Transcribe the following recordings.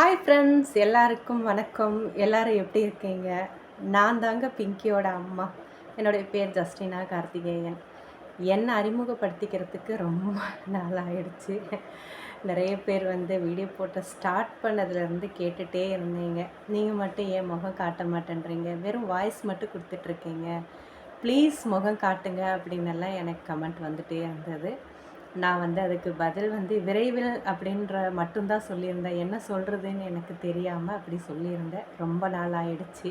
Hi friends எல்லாருக்கும் வணக்கம். எல்லாரும் எப்படி இருக்கீங்க? நான் தாங்க பிங்கியோட அம்மா. என்னுடைய பேர் ஜஸ்டினா கார்த்திகேயன். என்னை அறிமுகப்படுத்திக்கிறதுக்கு ரொம்ப நாள் ஆயிடுச்சு நிறைய பேர் வந்து வீடியோ போட்ட ஸ்டார்ட் பண்ணதுலேருந்து கேட்டுகிட்டே இருந்தீங்க. நீங்கள் மட்டும் ஏன் முகம் காட்ட மாட்டேன்றீங்க? வெறும் வாய்ஸ் மட்டும் கொடுத்துட்ருக்கீங்க. ப்ளீஸ் முகம் காட்டுங்க அப்படின்னெல்லாம் எனக்கு கமெண்ட் வந்துகிட்டே இருந்தது. நான் வந்து அதுக்கு பதில் வந்து விரைவில் அப்படின்ற மட்டும்தான் சொல்லியிருந்தேன். என்ன சொல்கிறதுன்னு எனக்கு தெரியாமல் அப்படி சொல்லியிருந்தேன். ரொம்ப நாள் ஆயிடுச்சு.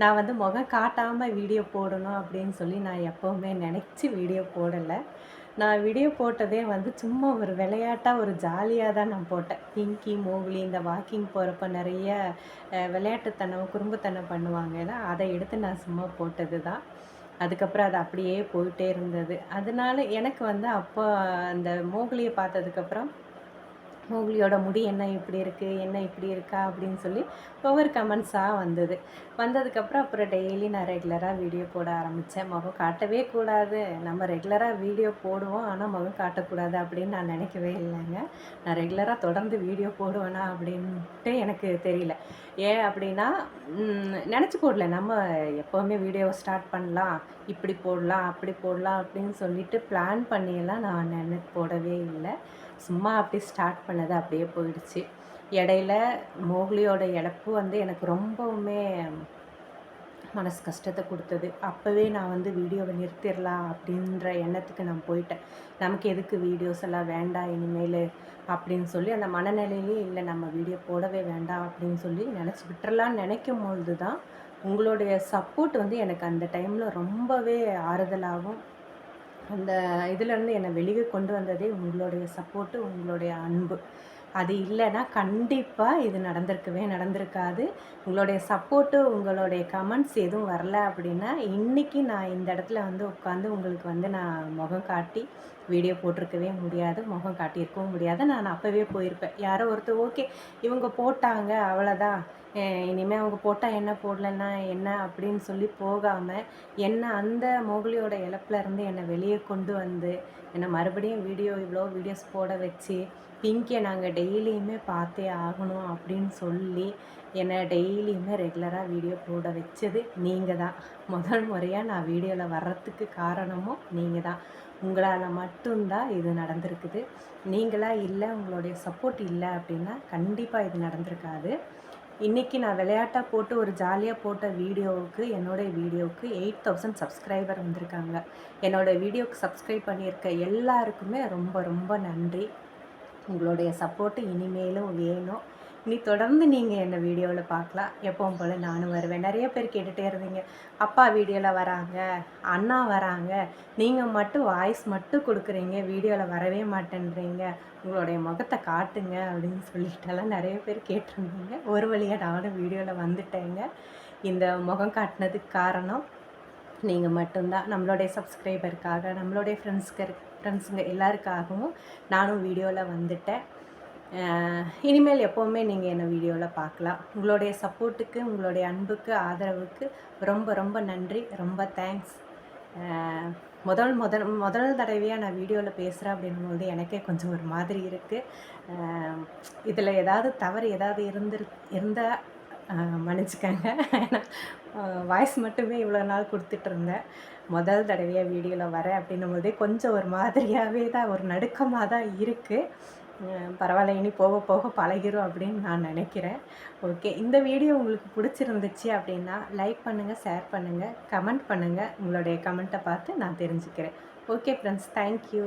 நான் வந்து முகம் காட்டாமல் வீடியோ போடணும் அப்படின்னு சொல்லி நான் எப்போவுமே நினச்சி வீடியோ போடலை. நான் வீடியோ போட்டதே வந்து சும்மா ஒரு விளையாட்டாக ஒரு ஜாலியாக தான் நான் போட்டேன். பிங்கி மோகிலி இந்த வாக்கிங் போகிறப்ப நிறைய விளையாட்டுத்தனம் குறும்புத்தனம் பண்ணுவாங்கன்னா அதை எடுத்து நான் சும்மா போட்டது தான் அதுக்கப்புறம் அது அப்படியே போயிட்டே இருந்தது. அதனால எனக்கு வந்து அப்போ அந்த மோகிலியை பார்த்ததுக்கப்புறம் மோகிலியோட முடி என்ன இப்படி இருக்குது என்ன இப்படி இருக்கா அப்படின்னு சொல்லி ஒவ்வொரு கமெண்ட்ஸாக வந்தது. வந்ததுக்கப்புறம் அப்புறம் டெய்லி நான் ரெகுலராக வீடியோ போட ஆரம்பித்தேன் முகம் காட்டவே கூடாது. நம்ம ரெகுலராக வீடியோ போடுவோம். ஆனால் முகம் காட்டக்கூடாது அப்படின்னு நான் நினைக்கவே இல்லைங்க. நான் ரெகுலராக தொடர்ந்து வீடியோ போடுவேனா அப்படின்ட்டு எனக்கு தெரியல. ஏன் அப்படின்னா நினச்சி போடல. நம்ம எப்போவுமே வீடியோ ஸ்டார்ட் பண்ணலாம். இப்படி போடலாம் அப்படி போடலாம் அப்படின்னு சொல்லிட்டு பிளான் பண்ணியெல்லாம் நான் நினை போடவே இல்லை. சும்மா அப்படியே ஸ்டார்ட் பண்ணது அப்படியே போயிடுச்சு. இடையில மோக்லியோட இழப்பு வந்து எனக்கு ரொம்பவுமே மனசு கஷ்டத்தை கொடுத்தது. அப்போவே நான் வந்து வீடியோவை நிறுத்திடலாம் அப்படின்ற எண்ணத்துக்கு நான் போயிட்டேன். நமக்கு எதுக்கு வீடியோஸ் எல்லாம் வேண்டாம் இனிமேல் அப்படின்னு சொல்லி அந்த மனநிலையிலே இல்லை நம்ம வீடியோ போடவே வேண்டாம் அப்படின்னு சொல்லி நினச்சி விட்டுறலாம்னு நினைக்கும் பொழுது தான் உங்களுடைய சப்போர்ட் வந்து எனக்கு அந்த டைமில் ரொம்பவே ஆறுதலாகவும் அந்த இதுலேருந்து என்னை வெளியே கொண்டு வந்ததே உங்களுடைய சப்போர்ட்டு உங்களுடைய அன்பு. அது இல்லைன்னா கண்டிப்பாக இது நடந்திருக்கவே நடந்திருக்காது. உங்களுடைய சப்போர்ட்டு உங்களுடைய கமெண்ட்ஸ் எதுவும் வரல அப்படின்னா இன்றைக்கி நான் இந்த இடத்துல வந்து உட்காந்து உங்களுக்கு வந்து நான் முகம் காட்டி வீடியோ போட்டிருக்கவே முடியாது முகம் காட்டியிருக்கவும் முடியாது. நான் அப்போவே போயிருப்பேன். யாரோ ஒருத்தர் ஓகே இவங்க போட்டாங்க அவ்வளோதான் இனிமேல் அவங்க போட்டால் என்ன போடலன்னா என்ன? அப்படின்னு சொல்லி போகாமல் என்னை அந்த மோகலியோட இழப்புலேருந்து இருந்து என்னை வெளியே கொண்டு வந்து என்னை மறுபடியும் வீடியோ இவ்வளோ வீடியோஸ் போட வச்சு பிங்கியை நாங்கள் டெய்லியுமே பார்த்தே ஆகணும் அப்படின்னு சொல்லி என்னை டெய்லியுமே ரெகுலராக வீடியோ போட வச்சது நீங்கள் தான் முதல் முறையாக நான் வீடியோவில் வர்றதுக்கு காரணமும் நீங்கள் தான் உங்களால் மட்டும்தான் இது நடந்திருக்குது. நீங்களாக இல்லை உங்களுடைய சப்போர்ட் இல்லை அப்படின்னா கண்டிப்பாக இது நடந்திருக்காது. இன்றைக்கி நான் விளையாட்டாக போட்டு ஒரு ஜாலியாக போட்ட வீடியோவுக்கு என்னோடய வீடியோவுக்கு எயிட் தௌசண்ட் சப்ஸ்கிரைபர் வந்திருக்காங்க. என்னோடய வீடியோவுக்கு சப்ஸ்கிரைப் பண்ணியிருக்க எல்லாருக்குமே ரொம்ப ரொம்ப நன்றி. உங்களுடைய சப்போர்ட்டு இனிமேலும் வேணும். இனி தொடர்ந்து நீங்கள் என்னை வீடியோவில் பார்க்கலாம் எப்பவும் போல் நானும் வருவேன். நிறைய பேர் கேட்டுகிட்டே இருந்தீங்க. அப்பா வீடியோவில் வராங்க அண்ணா வராங்க. நீங்கள் மட்டும் வாய்ஸ் மட்டும் கொடுக்குறீங்க வீடியோவில் வரவே மாட்டேன்றீங்க. உங்களுடைய முகத்தை காட்டுங்க அப்படின்னு சொல்லிட்டெல்லாம் நிறைய பேர் கேட்டிருந்தீங்க. ஒரு வழியாக நானும் வீடியோவில் வந்துட்டேங்க. இந்த முகம் காட்டினதுக்கு காரணம் நீங்கள் மட்டும்தான். நம்மளுடைய சப்ஸ்கிரைபருக்காக நம்மளுடைய ஃப்ரெண்ட்ஸ்க்கு ஃப்ரெண்ட்ஸுங்க எல்லாருக்காகவும் நானும் வீடியோவில் வந்துட்டேன். இனிமேல் எப்போவுமே நீங்கள் என்னை வீடியோவில் பார்க்கலாம். உங்களுடைய சப்போர்ட்டுக்கு உங்களுடைய அன்புக்கு ஆதரவுக்கு ரொம்ப ரொம்ப நன்றி. ரொம்ப தேங்க்ஸ் முதல் முதல் முதல் தடவையாக நான் வீடியோவில் பேசுகிறேன் அப்படின்னும்போது எனக்கே கொஞ்சம் ஒரு மாதிரி இருக்குது இதில் ஏதாவது தவறு ஏதாவது இருந்திரு இருந்தால் மன்னிச்சுக்கங்க. வாய்ஸ் மட்டுமே இவ்வளோ நாள் கொடுத்துட்ருந்தேன் முதல் தடவையாக வீடியோவில் வரேன் அப்படின்னும் போதே கொஞ்சம் ஒரு மாதிரியாகவே தான் ஒரு நடுக்கமாக தான் இருக்குது பரவாயில்ல இனி போக போக பழகிரும் அப்படின்னு நான் நினைக்கிறேன். ஓகே இந்த வீடியோ உங்களுக்கு பிடிச்சிருந்துச்சு அப்படின்னா லைக் பண்ணுங்கள் ஷேர் பண்ணுங்கள் கமெண்ட் பண்ணுங்கள் உங்களுடைய கமெண்ட்டை பார்த்து நான் தெரிஞ்சுக்கிறேன். Okay friends thank you